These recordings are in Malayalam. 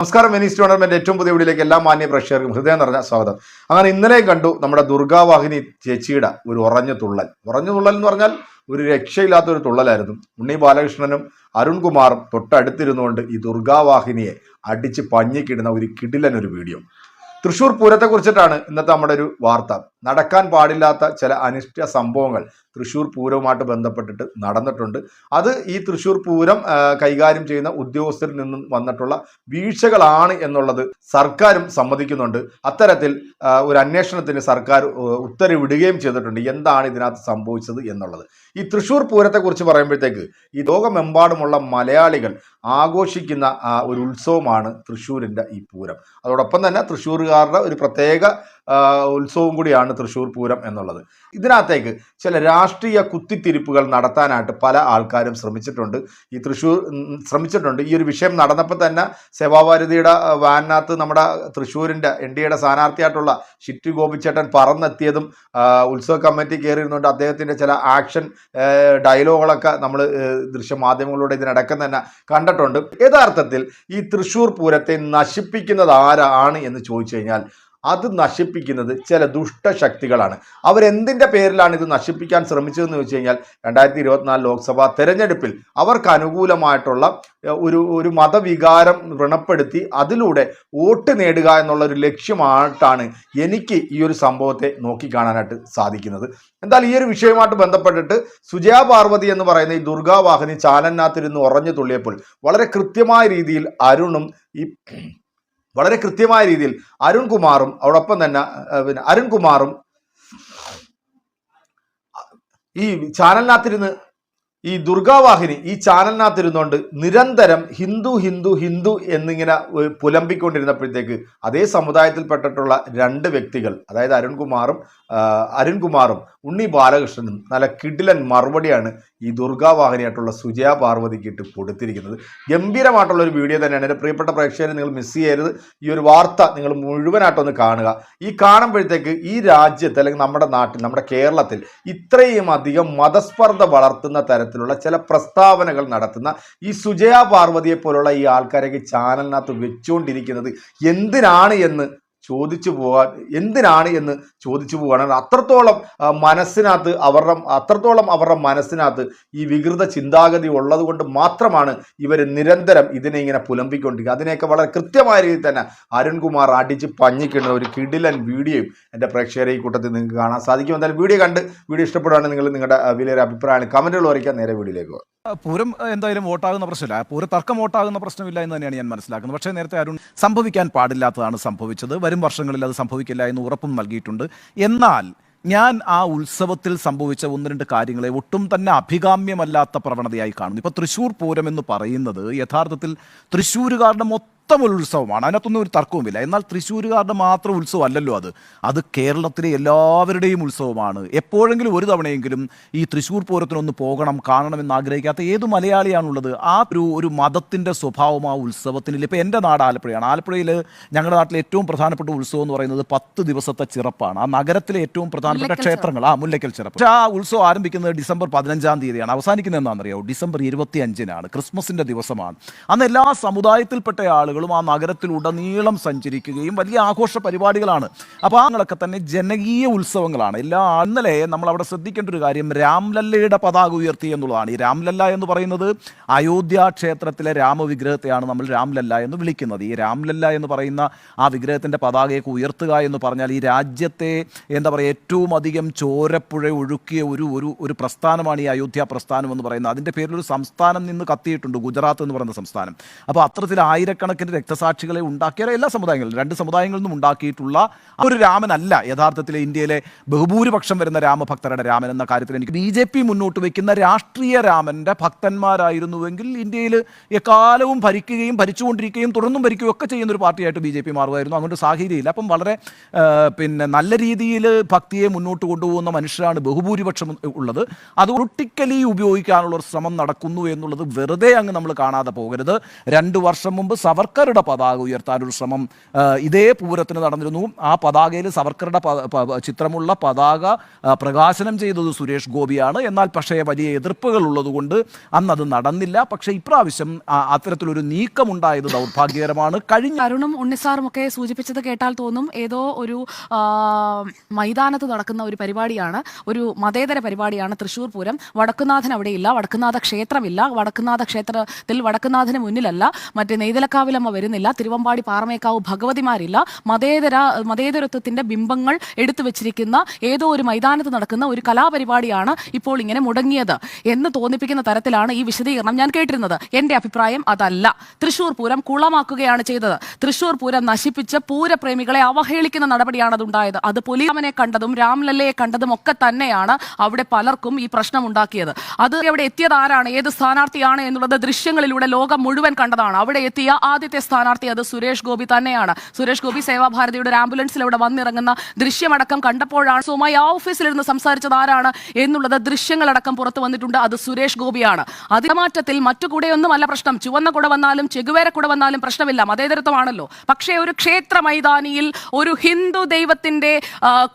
നമസ്കാരം. വെനീസ് ടൂർണമെന്റ് ഏറ്റവും പുതിയ വീഡിയോയിലേക്ക് എല്ലാ മാന്യ പ്രേക്ഷകർക്കും ഹൃദയം നിറഞ്ഞ സ്വാഗതം. അങ്ങനെ ഇന്നലെ കണ്ടു നമ്മുടെ ദുർഗാവാഹിനി ചേച്ചിയുടെ ഒരു ഉറഞ്ഞ തുള്ളൽ. ഉറഞ്ഞ തുള്ളൽ എന്ന് പറഞ്ഞാൽ ഒരു രക്ഷയില്ലാത്ത ഒരു തുള്ളലായിരുന്നു. ഉണ്ണി ബാലകൃഷ്ണനും അരുൺകുമാറും തൊട്ടടുത്തിരുന്നുകൊണ്ട് ഈ ദുർഗാവാഹിനിയെ അടിച്ച് പഞ്ഞിക്കിടുന്ന ഒരു കിടിലൻ ഒരു വീഡിയോ. തൃശൂർ പൂരത്തെ കുറിച്ചിട്ടാണ് ഇന്നത്തെ നമ്മുടെ ഒരു വാർത്ത. നടക്കാൻ പാടില്ലാത്ത ചില അനിഷ്ട സംഭവങ്ങൾ തൃശൂർ പൂരവുമായിട്ട് ബന്ധപ്പെട്ടിട്ട് നടന്നിട്ടുണ്ട്. അത് ഈ തൃശൂർ പൂരം കൈകാര്യം ചെയ്യുന്ന ഉദ്യോഗസ്ഥരിൽ നിന്നും വന്നിട്ടുള്ള വീഴ്ചകളാണ് എന്നുള്ളത് സർക്കാരും സമ്മതിക്കുന്നുണ്ട്. അത്തരത്തിൽ ഒരു അന്വേഷണത്തിന് സർക്കാർ ഉത്തരവിടുകയും ചെയ്തിട്ടുണ്ട്. എന്താണ് ഇതിനകത്ത് സംഭവിച്ചത് എന്നുള്ളത്. ഈ തൃശൂർ പൂരത്തെക്കുറിച്ച് പറയുമ്പോഴത്തേക്ക് ഈ ലോകമെമ്പാടുമുള്ള മലയാളികൾ ആഘോഷിക്കുന്ന ഒരു ഉത്സവമാണ് തൃശ്ശൂരിന്റെ ഈ പൂരം. അതോടൊപ്പം തന്നെ തൃശ്ശൂരുകാരുടെ ഒരു പ്രത്യേക ആ, ഉത്സവം കൂടിയാണ് തൃശ്ശൂർ പൂരം എന്നുള്ളത്. ഇതിനകത്തേക്ക് ചില രാഷ്ട്രീയ കുത്തിത്തിരിപ്പുകൾ നടത്താനായിട്ട് പല ആൾക്കാരും ശ്രമിച്ചിട്ടുണ്ട്. ഈ തൃശ്ശൂർ ശ്രമിച്ചിട്ടുണ്ട്. ഈ ഒരു വിഷയം നടന്നപ്പോൾ തന്നെ സേവാഭാരതിയുടെ വാനിനകത്ത് നമ്മുടെ തൃശ്ശൂരിന്റെ എൻ ഡി എയുടെ സ്ഥാനാർത്ഥിയായിട്ടുള്ള ഷിറ്റി ഗോപിച്ചേട്ടൻ പറന്നെത്തിയതും ഉത്സവ കമ്മിറ്റി കയറിയിരുന്നുകൊണ്ട് അദ്ദേഹത്തിന്റെ ചില ആക്ഷൻ ഡയലോഗുകളൊക്കെ നമ്മൾ ദൃശ്യമാധ്യമങ്ങളിലൂടെ ഇതിനടക്കം തന്നെ കണ്ടിട്ടുണ്ട്. യഥാർത്ഥത്തിൽ ഈ തൃശ്ശൂർ പൂരത്തെ നശിപ്പിക്കുന്നത് ആരാണ് എന്ന് ചോദിച്ചു കഴിഞ്ഞാൽ അത് നശിപ്പിക്കുന്നത് ചില ദുഷ്ടശക്തികളാണ്. അവരെന്തിന്റെ പേരിലാണ് ഇത് നശിപ്പിക്കാൻ ശ്രമിച്ചതെന്ന് വെച്ച് കഴിഞ്ഞാൽ രണ്ടായിരത്തി ഇരുപത്തിനാല് ലോക്സഭാ തെരഞ്ഞെടുപ്പിൽ അവർക്ക് അനുകൂലമായിട്ടുള്ള ഒരു ഒരു മതവികാരം വ്രണപ്പെടുത്തി അതിലൂടെ വോട്ട് നേടുക എന്നുള്ള ഒരു ലക്ഷ്യമായിട്ടാണ് എനിക്ക് ഈ ഒരു സംഭവത്തെ നോക്കിക്കാണാനായിട്ട് സാധിക്കുന്നത്. എന്നാൽ ഈ ഒരു വിഷയവുമായിട്ട് ബന്ധപ്പെട്ടിട്ട് സുജയാ പാർവതി എന്ന് പറയുന്ന ഈ ദുർഗാവാഹിനി ചാലനാത്തിരുന്ന് ഉറഞ്ഞു തുള്ളിയപ്പോൾ വളരെ കൃത്യമായ രീതിയിൽ അരുണും ഈ വളരെ കൃത്യമായ രീതിയിൽ അരുൺകുമാറും അതോടൊപ്പം തന്നെ പിന്നെ അരുൺകുമാറും ഈ ചാനലിനകത്തിരുന്ന് ഈ ദുർഗാവാഹിനി ഈ ചാനലിനകത്തിരുന്നുകൊണ്ട് നിരന്തരം ഹിന്ദു ഹിന്ദു ഹിന്ദു എന്നിങ്ങനെ പുലമ്പിക്കൊണ്ടിരുന്നപ്പോഴത്തേക്ക് അതേ സമുദായത്തിൽപ്പെട്ടിട്ടുള്ള രണ്ട് വ്യക്തികൾ അതായത് അരുൺകുമാറും അരുൺകുമാറും ഉണ്ണി ബാലകൃഷ്ണനും നല്ല കിടിലൻ മറുപടിയാണ് ഈ ദുർഗാവാഹിനിയായിട്ടുള്ള സുജയ പാർവതിക്ക് ഇട്ട് കൊടുത്തിരിക്കുന്നത്. ഗംഭീരമായിട്ടുള്ള ഒരു വീഡിയോ തന്നെയാണ്. എന്റെ പ്രിയപ്പെട്ട പ്രേക്ഷകരെ നിങ്ങൾ മിസ് ചെയ്യരുത്. ഈ ഒരു വാർത്ത നിങ്ങൾ മുഴുവനായിട്ടൊന്ന് കാണുക. ഈ കാണുമ്പോഴത്തേക്ക് ഈ രാജ്യത്ത് അല്ലെങ്കിൽ നമ്മുടെ നാട്ടിൽ നമ്മുടെ കേരളത്തിൽ ഇത്രയും അധികം മതസ്പർദ്ധ വളർത്തുന്ന തരത്തിലുള്ള ചില പ്രസ്താവനകൾ നടത്തുന്ന ഈ സുജയ പാർവതിയെ പോലുള്ള ഈ ആൾക്കാരൊക്കെ ചാനലിനകത്ത് വെച്ചുകൊണ്ടിരിക്കുന്നത് എന്തിനാണ് എന്ന് ചോദിച്ചു പോകാൻ എന്തിനാണ് എന്ന് ചോദിച്ചു പോവുകയാണ് അത്രത്തോളം മനസ്സിനകത്ത് അവരുടെ അത്രത്തോളം അവരുടെ മനസ്സിനകത്ത് ഈ വികൃത ചിന്താഗതി ഉള്ളത് കൊണ്ട് മാത്രമാണ് ഇവർ നിരന്തരം ഇതിനെ ഇങ്ങനെ പുലമ്പിക്കൊണ്ടിരിക്കുക അതിനെയൊക്കെ വളരെ കൃത്യമായ രീതിയിൽ തന്നെ അരുൺകുമാർ അടിച്ച് പഞ്ഞിക്കുന്ന ഒരു കിടിലൻ വീഡിയോയും എന്റെ പ്രേക്ഷകരെ ഈ കൂട്ടത്തിൽ നിങ്ങൾക്ക് കാണാൻ സാധിക്കും. എന്തായാലും വീഡിയോ കണ്ട് വീഡിയോ ഇഷ്ടപ്പെടുകയാണെങ്കിൽ നിങ്ങൾ നിങ്ങളുടെ വിലയൊരു അഭിപ്രായമാണ് കമന്റുകൾ വരയ്ക്കാൻ നേരെ വീഡിയോയിലേക്ക് പൂരം എന്തായാലും വോട്ടാകുന്ന പ്രശ്നമില്ല. പൂര തർക്കം വോട്ടാകുന്ന പ്രശ്നമില്ല എന്ന് തന്നെയാണ് ഞാൻ മനസ്സിലാക്കുന്നത്. പക്ഷേ നേരത്തെ അരുൺ സംഭവിക്കാൻ പാടില്ലാത്തതാണ് സംഭവിച്ചത്. വരും വർഷങ്ങളിൽ അത് സംഭവിക്കില്ല എന്ന് ഉറപ്പും നൽകിയിട്ടുണ്ട്. എന്നാൽ ഞാൻ ആ ഉത്സവത്തിൽ സംഭവിച്ച ഒന്ന് രണ്ട് കാര്യങ്ങളെ ഒട്ടും തന്നെ അഭികാമ്യമല്ലാത്ത പ്രവണതയായി കാണുന്നു. ഇപ്പോൾ തൃശ്ശൂർ പൂരം എന്ന് പറയുന്നത് യഥാർത്ഥത്തിൽ തൃശ്ശൂരുകാരുടെ മൊത്തം ഒരു ഉത്സവമാണ്. അതിനകത്തൊന്നും ഒരു തർക്കവുമില്ല. എന്നാൽ തൃശ്ശൂരുകാരുടെ മാത്രം ഉത്സവം അല്ലല്ലോ അത്. അത് കേരളത്തിലെ എല്ലാവരുടെയും ഉത്സവമാണ്. എപ്പോഴെങ്കിലും ഒരു തവണയെങ്കിലും ഈ തൃശ്ശൂർ പൂരത്തിനൊന്ന് പോകണം കാണണമെന്ന് ആഗ്രഹിക്കാത്ത ഏത് മലയാളിയാണുള്ളത്? ആ ഒരു ഒരു മതത്തിന്റെ സ്വഭാവം ആ ഉത്സവത്തിനില്ല. ഇപ്പോൾ എന്റെ നാട് ആലപ്പുഴയാണ്. ആലപ്പുഴയിൽ ഞങ്ങളുടെ നാട്ടിലെ ഏറ്റവും പ്രധാനപ്പെട്ട ഉത്സവം എന്ന് പറയുന്നത് പത്ത് ദിവസത്തെ ചിറപ്പാണ്. ആ നഗരത്തിലെ ഏറ്റവും പ്രധാനപ്പെട്ട ക്ഷേത്രങ്ങൾ ആ മുല്ലയ്ക്കൽ ചിറപ്പ്. പക്ഷേ ആ ഉത്സവം ആരംഭിക്കുന്നത് ഡിസംബർ പതിനഞ്ചാം തീയതിയാണ്. അവസാനിക്കുന്നത് എന്താണെന്നറിയാമോ ഡിസംബർ ഇരുപത്തി അഞ്ചിനാണ് ക്രിസ്മസിന്റെ ദിവസമാണ്. അന്ന് എല്ലാ സമുദായത്തിൽപ്പെട്ട ആളുകളും ആ നഗരത്തിലുടനീളം സഞ്ചരിക്കുകയും വലിയ ആഘോഷ പരിപാടികളാണ്. അപ്പോൾ ആങ്ങളൊക്കെ തന്നെ ജനകീയ ഉത്സവങ്ങളാണ്. എല്ലാ ഇന്നലെ നമ്മൾ അവിടെ ശ്രദ്ധിക്കേണ്ട ഒരു കാര്യം രാംലല്ലയുടെ പതാക ഉയർത്തി എന്നുള്ളതാണ്. ഈ രാംലല്ല എന്ന് പറയുന്നത് അയോധ്യ ക്ഷേത്രത്തിലെ രാമവിഗ്രഹത്തെയാണ് നമ്മൾ രാംലല്ല എന്ന് വിളിക്കുന്നത്. ഈ രാംലല്ല എന്ന് പറയുന്ന ആ വിഗ്രഹത്തിന്റെ പതാകയൊക്കെ ഉയർത്തുക എന്ന് പറഞ്ഞാൽ ഈ രാജ്യത്തെ എന്താ പറയുക ഏറ്റവും അധികം ചോരപ്പുഴ ഒഴുക്കിയ ഒരു ഒരു ഒരു പ്രസ്ഥാനമാണ് ഈ അയോധ്യ പ്രസ്ഥാനം എന്ന് പറയുന്നത്. അതിന്റെ പേരിൽ ഒരു സംസ്ഥാനം നിന്ന് കത്തിയിട്ടുണ്ട് ഗുജറാത്ത് എന്ന് പറയുന്ന സംസ്ഥാനം. അപ്പോൾ അത്തരത്തിൽ ആയിരക്കണക്കിന് രക്തസാക്ഷികളെ ഉണ്ടാക്കിയ എല്ലാ സമുദായങ്ങളും രണ്ട് സമുദായങ്ങളിൽ നിന്നും ഉണ്ടാക്കിയിട്ടുള്ള ഒരു രാമനല്ല യഥാർത്ഥത്തിൽ ഇന്ത്യയിലെ ബഹുഭൂരിപക്ഷം വരുന്ന രാമഭക്തരുടെ രാമൻ എന്ന കാര്യത്തിൽ എനിക്ക് ബി ജെ പി മുന്നോട്ട് വയ്ക്കുന്ന രാഷ്ട്രീയ രാമന്റെ ഭക്തന്മാരായിരുന്നുവെങ്കിൽ ഇന്ത്യയിൽ എക്കാലവും ഭരിക്കുകയും ഭരിച്ചുകൊണ്ടിരിക്കുകയും തുടർന്നും ഭരിക്കുകയും ഒക്കെ ചെയ്യുന്ന ഒരു പാർട്ടിയായിട്ട് ബി ജെ പി മാറുമായിരുന്നു. അങ്ങോട്ട് സാഹചര്യമില്ല. അപ്പം വളരെ പിന്നെ നല്ല രീതിയിൽ ഭക്തിയെ മുന്നോട്ട് കൊണ്ടുപോകുന്ന മനുഷ്യരാണ് ബഹുഭൂരിപക്ഷം ഉള്ളത്. അത് ഒട്ടിക്കലി ഉപയോഗിക്കാനുള്ള ശ്രമം നടക്കുന്നു എന്നുള്ളത് വെറുതെ അങ്ങ് നമ്മൾ കാണാതെ പോകരുത്. രണ്ട് വർഷം മുമ്പ് സവർ സവർക്കറുടെ പതാക ഉയർത്താനൊരു ശ്രമം ഇതേ പൂരത്തിന് നടന്നിരുന്നു. ആ പതാകയിൽ സവർക്കറുടെ ചിത്രമുള്ള പതാക പ്രകാശനം ചെയ്തത് സുരേഷ് ഗോപിയാണ്. എന്നാൽ പക്ഷേ വലിയ എതിർപ്പുകൾ ഉള്ളതുകൊണ്ട് അന്ന് അത് നടന്നില്ല. പക്ഷേ ഇപ്രാവശ്യം അത്തരത്തിലൊരു നീക്കമുണ്ടായത് ദൗർഭാഗ്യകരമാണ്. കഴിഞ്ഞ അരുണും ഉണ്ണിസാറും ഒക്കെ സൂചിപ്പിച്ചത് കേട്ടാൽ തോന്നും ഏതോ ഒരു മൈതാനത്ത് നടക്കുന്ന ഒരു പരിപാടിയാണ് ഒരു മതേതര പരിപാടിയാണ് തൃശ്ശൂർ പൂരം. വടക്കുന്നാഥൻ അവിടെയില്ല വടക്കുനാഥ ക്ഷേത്രമില്ല വടക്കുനാഥ ക്ഷേത്രത്തിൽ വടക്കുനാഥന് മുന്നിലല്ല മറ്റേ നെയ്തലക്കാവിലമ്മ വരുന്നില്ല. തിരുവമ്പാടി പാറമേക്കാവ് ഭഗവതിമാരില്ല. മതേതര മതേതരത്വത്തിന്റെ ബിംബങ്ങൾ എടുത്തു വെച്ചിരിക്കുന്ന ഏതോ ഒരു മൈതാനത്ത് നടക്കുന്ന ഒരു കലാപരിപാടിയാണ് ഇപ്പോൾ ഇങ്ങനെ മുടങ്ങിയത് എന്ന് തോന്നിപ്പിക്കുന്ന തരത്തിലാണ് ഈ വിശദീകരണം ഞാൻ കേട്ടിരുന്നത്. എന്റെ അഭിപ്രായം അതല്ല. തൃശൂർ പൂരം കുളമാക്കുകയാണ് ചെയ്തത്. തൃശൂർ പൂരം നശിപ്പിച്ച് പൂരപ്രേമികളെ അവഹേളിക്കുന്ന നടപടിയാണ് അതുണ്ടായത്. അത് പൊലീമനെ കണ്ടതും രാംലല്ലയെ കണ്ടതും ഒക്കെ തന്നെയാണ് അവിടെ പലർക്കും ഈ പ്രശ്നം ഉണ്ടാക്കിയത്. അത് അവിടെ എത്തിയത് ആരാണ്? ഏത് സ്ഥാനാർത്ഥിയാണ്? എന്നുള്ളത് ദൃശ്യങ്ങളിലൂടെ ലോകം മുഴുവൻ കണ്ടതാണ്. അവിടെ എത്തിയ ആദ്യത്തെ സ്ഥാനാർത്ഥി അത് സുരേഷ് ഗോപി തന്നെയാണ്. സുരേഷ് ഗോപി സേവാഭാരതിയുടെ ഒരു ആംബുലൻസിൽ ഇവിടെ വന്നിറങ്ങുന്ന ദൃശ്യമടക്കം കണ്ടപ്പോഴാണ് സോമായി ആ ഓഫീസിലിരുന്ന് സംസാരിച്ചത് ആരാണ് എന്നുള്ളത് ദൃശ്യങ്ങളടക്കം പുറത്തു വന്നിട്ടുണ്ട്. അത് സുരേഷ് ഗോപിയാണ്. അതിമാറ്റത്തിൽ മറ്റു കൂടെയൊന്നുമല്ല പ്രശ്നം. ചുവന്ന കുട വന്നാലും ചെകുവേര കുട വന്നാലും പ്രശ്നമില്ല. മതേതരത്വമാണല്ലോ. പക്ഷേ ഒരു ക്ഷേത്ര മൈതാനിയിൽ ഒരു ഹിന്ദു ദൈവത്തിന്റെ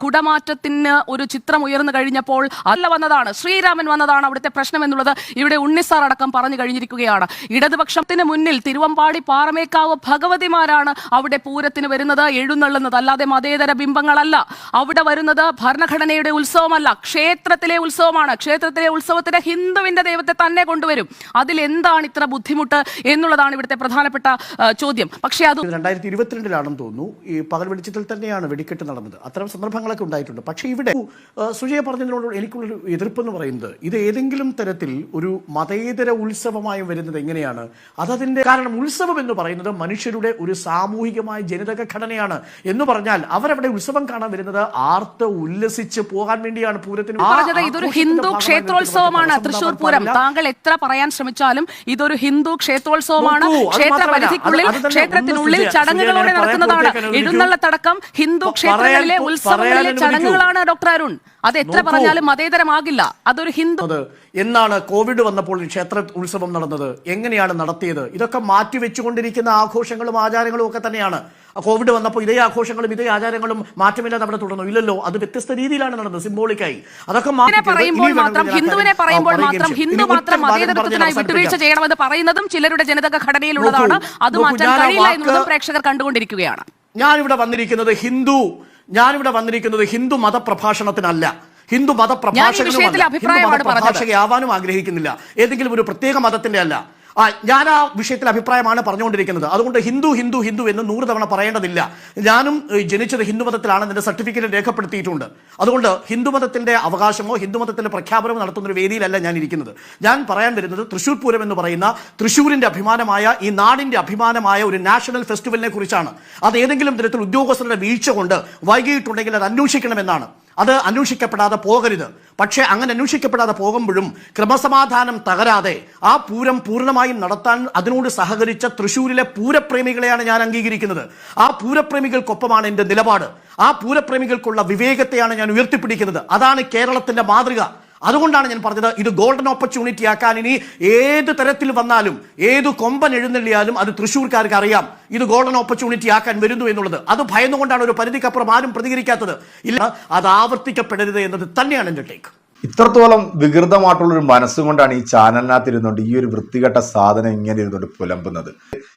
കുടമാറ്റത്തിന് ഒരു ചിത്രം ഉയർന്നു കഴിഞ്ഞപ്പോൾ അല്ല വന്നതാണ്. ശ്രീരാമൻ വന്നതാണ് അവിടുത്തെ പ്രശ്നം എന്നുള്ളത് ഇവിടെ ഉണ്ണിസാർ അടക്കം പറഞ്ഞു കഴിഞ്ഞിരിക്കുകയാണ്. ഇടതുപക്ഷത്തിന് മുന്നിൽ തിരുവമ്പാടി പാറമേക്കാവ് ഭഗവതിമാരാണ് അവിടെ പൂരത്തിന് വരുന്നത് എഴുന്നള്ളുന്നത്. അല്ലാതെ മതേതര ബിംബങ്ങളല്ല. അവിടെ വരുന്നത് ഭരണഘടനയുടെ ഉത്സവമല്ല. ക്ഷേത്രത്തിലെ ഉത്സവമാണ്. ക്ഷേത്രത്തിലെ ഉത്സവത്തിന് ഹിന്ദുവിന്റെ ദൈവത്തെ തന്നെ കൊണ്ടുവരും. അതിൽ എന്താണ് ഇത്ര ബുദ്ധിമുട്ട് എന്നുള്ളതാണ് ഇവിടുത്തെ പ്രധാനപ്പെട്ട ചോദ്യം. പക്ഷേ അത് രണ്ടായിരത്തി ഇരുപത്തിരണ്ടിലാണെന്ന് തോന്നുന്നു. ഈ പകൽ വെളിച്ചത്തിൽ തന്നെയാണ് വെടിക്കെട്ട് നടന്നത്. അത്തരം സന്ദർഭങ്ങളൊക്കെ ഉണ്ടായിട്ടുണ്ട്. പക്ഷേ ഇവിടെ സുജയ പറഞ്ഞതിനോട് എനിക്കുള്ളൊരു എതിർപ്പെന്ന് പറയുന്നത് ഇത് ഏതെങ്കിലും തരത്തിൽ ഒരു മതേതര ഉത്സവമായി വരുന്നത് എങ്ങനെയാണ്? അതതിന്റെ കാരണം ഉത്സവം എന്ന് പറയുന്നത് മനുഷ്യരുടെ ഒരു സാമൂഹികമായ ജനിതക ഘടനയാണ് എന്ന് പറഞ്ഞാൽ അവരവിടെ ഉത്സവം കാണാൻ വരുന്നത് ആർത്ത് ഉല്ലസിച്ച് പോകാൻ വേണ്ടിയാണ് പൂരത്തിന് ഇതൊരു ഹിന്ദു ക്ഷേത്രോത്സവമാണ്. തൃശൂർ പൂരം. താങ്കൾ എത്ര പറയാൻ ശ്രമിച്ചാലും ഇതൊരു ഹിന്ദു ക്ഷേത്രോത്സവമാണ്. ക്ഷേത്ര പരിധിക്കുള്ളിൽ ക്ഷേത്രത്തിനുള്ളിൽ ചടങ്ങുകളോടെ നടക്കുന്നതാണ്. എഴുന്നള്ളത്തടക്കം ഹിന്ദു ക്ഷേത്രങ്ങളിലെ ഉത്സവങ്ങളിലെ. ചടങ്ങുകളാണ് ഡോക്ടർ അരുൺ. അത് എത്ര. പറഞ്ഞാലും മതേതരമാകില്ല. അതൊരു ഹിന്ദു എന്നാണ് കോവിഡ് വന്നപ്പോൾ ക്ഷേത്ര ഉത്സവം നടന്നത്. എങ്ങനെയാണ് നടത്തിയത്? ഇതൊക്കെ മാറ്റിവെച്ചുകൊണ്ടിരിക്കുന്ന ആഘോഷങ്ങളും ആചാരങ്ങളും ഒക്കെ തന്നെയാണ്. കോവിഡ് വന്നപ്പോൾ ഇതേ ആഘോഷങ്ങളും ഇതേ ആചാരങ്ങളും മാറ്റമില്ലാതെ അവിടെ തുടർന്നു. ഇല്ലല്ലോ അത് വ്യത്യസ്ത രീതിയിലാണ് നടന്നത് സിംബോളിക്കായി അതൊക്കെ. പറയുമ്പോൾ മാത്രം ഹിന്ദുവിനെ പറയുമ്പോൾ മാത്രം ഹിന്ദു മാത്രം മതേതരത്വത്തിനായി വിട്ടുവീഴ്ച ചെയ്യണമെന്ന് പറയുന്നതും ചിലരുടെ ജനിതക ഘടനയിലുള്ളതാണ്. അത് മാറ്റാൻ കഴിയില്ല വാക്ക് പ്രേക്ഷകർ കണ്ടുകൊണ്ടിരിക്കുകയാണ്. ഞാനിവിടെ വന്നിരിക്കുന്നത് ഹിന്ദു ഞാനിവിടെ വന്നിരിക്കുന്നത് ഹിന്ദു മതപ്രഭാഷണത്തിനല്ല. ഹിന്ദു മത പറഞ്ഞത്. ആഗ്രഹിക്കുന്നില്ല. ഏതെങ്കിലും ഒരു പ്രത്യേക മതത്തിന്റെ അല്ല ആ ഞാൻ ആ വിഷയത്തിൽ അഭിപ്രായമാണ് പറഞ്ഞുകൊണ്ടിരിക്കുന്നത്. അതുകൊണ്ട് ഹിന്ദു ഹിന്ദു ഹിന്ദു എന്ന് നൂറ് തവണ പറയേണ്ടതില്ല. ഞാനും ജനിച്ചത് ഹിന്ദു മതത്തിലാണ് എന്റെ സർട്ടിഫിക്കറ്റ് രേഖപ്പെടുത്തിയിട്ടുണ്ട്. അതുകൊണ്ട് ഹിന്ദു മതത്തിന്റെ അവകാശമോ ഹിന്ദു മതത്തിന്റെ പ്രഖ്യാപനമോ നടത്തുന്ന ഒരു വേദിയിലല്ല ഞാൻ ഇരിക്കുന്നത്. ഞാൻ പറയാൻ വരുന്നത് തൃശൂർ പൂരം എന്ന് പറയുന്ന തൃശ്ശൂരിന്റെ അഭിമാനമായ ഈ നാടിന്റെ അഭിമാനമായ ഒരു നാഷണൽ ഫെസ്റ്റിവലിനെ കുറിച്ചാണ്. അത് ഏതെങ്കിലും തരത്തിൽ ഉദ്യോഗസ്ഥരുടെ വീഴ്ച കൊണ്ട് വൈകിയിട്ടുണ്ടെങ്കിൽ അത് അന്വേഷിക്കണമെന്നാണ്. അത് അന്വേഷിക്കപ്പെടാതെ പോകരുത്. പക്ഷേ അങ്ങനെ അന്വേഷിക്കപ്പെടാതെ പോകുമ്പോഴും ക്രമസമാധാനം തകരാതെ ആ പൂരം പൂർണമായും നടത്താൻ അതിനോട് സഹകരിച്ച തൃശ്ശൂരിലെ പൂരപ്രേമികളെയാണ് ഞാൻ അംഗീകരിക്കുന്നത്. ആ പൂരപ്രേമികൾക്കൊപ്പമാണ് എന്റെ നിലപാട്. ആ പൂരപ്രേമികൾക്കുള്ള വിവേകത്തെയാണ് ഞാൻ ഉയർത്തിപ്പിടിക്കുന്നത്. അതാണ് കേരളത്തിന്റെ മാതൃക. അതുകൊണ്ടാണ് ഞാൻ പറഞ്ഞത് ഇത് ഗോൾഡൻ ഓപ്പർച്യൂണിറ്റി ആക്കാൻ ഇനി ഏത് തരത്തിൽ വന്നാലും ഏത് കൊമ്പൻ എഴുന്നള്ളിയാലും അത് തൃശ്ശൂർക്കാർക്ക് അറിയാം. ഇത് ഗോൾഡൻ ഓപ്പർച്യൂണിറ്റി ആക്കാൻ വരുന്നു എന്നുള്ളത്. അത് ഭയന്നുകൊണ്ടാണ് ഒരു പരിധിക്കപ്പുറം ആരും പ്രതികരിക്കാത്തത്. ഇല്ല അത് ആവർത്തിക്കപ്പെടരുത് എന്നത് തന്നെയാണ് എന്റെ ടേക്ക് ഇത്രത്തോളം വികൃതമായിട്ടുള്ള ഒരു മനസ്സുകൊണ്ടാണ് ഈ ചാനലിനകത്ത് ഇരുന്നുകൊണ്ട് ഈ ഒരു വൃത്തികെട്ട സാധനം ഇങ്ങനെ ഇരുന്നുകൊണ്ട് പുലമ്പുന്നത്.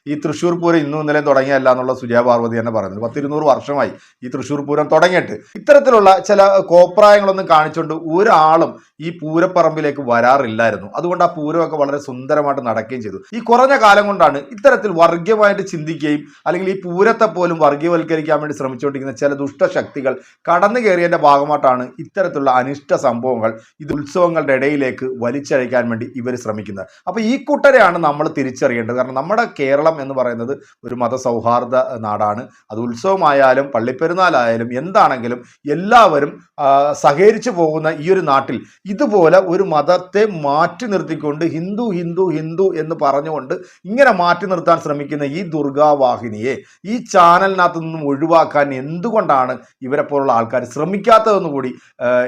ഈ തൃശ്ശൂർ പൂരം ഇന്നും ഇന്നലെയും തുടങ്ങിയല്ല എന്നുള്ള സുജയ പാർവതി തന്നെ പറയുന്നത്. പത്തിരുന്നൂറ് വർഷമായി ഈ തൃശ്ശൂർ പൂരം തുടങ്ങിയിട്ട്. ഇത്തരത്തിലുള്ള ചില കോപ്രായങ്ങളൊന്നും കാണിച്ചുകൊണ്ട് ഒരാളും ഈ പൂരപ്പറമ്പിലേക്ക് വരാറില്ലായിരുന്നു. അതുകൊണ്ട് ആ പൂരമൊക്കെ വളരെ സുന്ദരമായിട്ട് നടക്കുകയും ചെയ്തു. ഈ കുറഞ്ഞ കാലം കൊണ്ടാണ് ഇത്തരത്തിൽ വർഗീയമായിട്ട് ചിന്തിക്കുകയും അല്ലെങ്കിൽ ഈ പൂരത്തെ പോലും വർഗീയവൽക്കരിക്കാൻ വേണ്ടി ശ്രമിച്ചുകൊണ്ടിരിക്കുന്ന ചില ദുഷ്ടശക്തികൾ കടന്നു കയറിയതിന്റെ ഭാഗമായിട്ടാണ് ഇത്തരത്തിലുള്ള അനിഷ്ട സംഭവങ്ങൾ ഇത് ഉത്സവങ്ങളുടെ ഇടയിലേക്ക് വലിച്ചഴിക്കാൻ വേണ്ടി ഇവർ ശ്രമിക്കുന്നത്. അപ്പോൾ ഈ കൂട്ടരെയാണ് നമ്മൾ തിരിച്ചറിയേണ്ടത്. കാരണം നമ്മുടെ കേരളം എന്ന് പറയുന്നത് ഒരു മതസൗഹാർദ്ദ നാടാണ്. അത് ഉത്സവമായാലും പള്ളിപ്പെരുന്നാലായാലും എന്താണെങ്കിലും എല്ലാവരും സഹകരിച്ചു പോകുന്ന ഈ ഒരു നാട്ടിൽ ഇതുപോലെ ഒരു മതത്തെ മാറ്റി നിർത്തിക്കൊണ്ട് ഹിന്ദു ഹിന്ദു ഹിന്ദു എന്ന് പറഞ്ഞുകൊണ്ട് ഇങ്ങനെ മാറ്റി നിർത്താൻ ശ്രമിക്കുന്ന ഈ ദുർഗാവാഹിനിയെ ഈ ചാനലിനകത്ത് നിന്നും ഒഴിവാക്കാൻ എന്തുകൊണ്ടാണ് ഇവരെ പോലുള്ള ആൾക്കാർ ശ്രമിക്കാത്തതെന്ന് കൂടി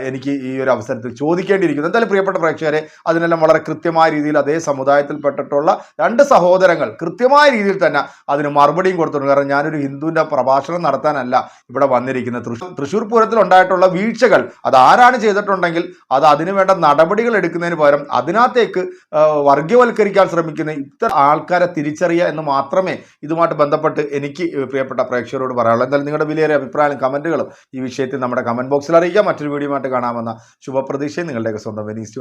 എനിക്ക് ഈ ഒരു അവസരത്തിൽ ചോദിക്കേണ്ടിയിരിക്കുന്നു. എന്തായാലും പ്രിയപ്പെട്ട പ്രേക്ഷകരെ അതിനെല്ലാം വളരെ കൃത്യമായ രീതിയിൽ അതേ സമുദായത്തിൽപ്പെട്ടിട്ടുള്ള രണ്ട് സഹോദരങ്ങൾ കൃത്യമായ രീതിയിൽ തന്നെ അതിന് മറുപടിയും കൊടുത്തിട്ടുണ്ട്. കാരണം ഞാനൊരു ഹിന്ദുവിന്റെ പ്രഭാഷണം നടത്താനല്ല ഇവിടെ വന്നിരിക്കുന്നത്. തൃശൂർ തൃശ്ശൂർ പൂരത്തിൽ ഉണ്ടായിട്ടുള്ള വീഴ്ചകൾ അത് ആരാണ് ചെയ്തിട്ടുണ്ടെങ്കിൽ അത് അതിനുവേണ്ട നടപടികൾ എടുക്കുന്നതിന് പകരം അതിനകത്തേക്ക് വർഗീയവൽക്കരിക്കാൻ ശ്രമിക്കുന്ന ഇത്തരം ആൾക്കാരെ തിരിച്ചറിയുക എന്ന് മാത്രമേ ഇതുമായിട്ട് ബന്ധപ്പെട്ട് എനിക്ക് പ്രിയപ്പെട്ട പ്രേക്ഷകരോട് പറയാനുള്ളൂ. എന്തായാലും നിങ്ങളുടെ വിലയേറിയ അഭിപ്രായം കമന്റുകളും ഈ വിഷയത്തിൽ നമ്മുടെ കമന്റ് ബോക്സിൽ അറിയിക്കാം. മറ്റൊരു വീഡിയോ ആയിട്ട് കാണാമെന്ന ശുഭപ്രതീക്ഷയും നിങ്ങളുടെയൊക്കെ സ്വന്തം വെനീസ് ടു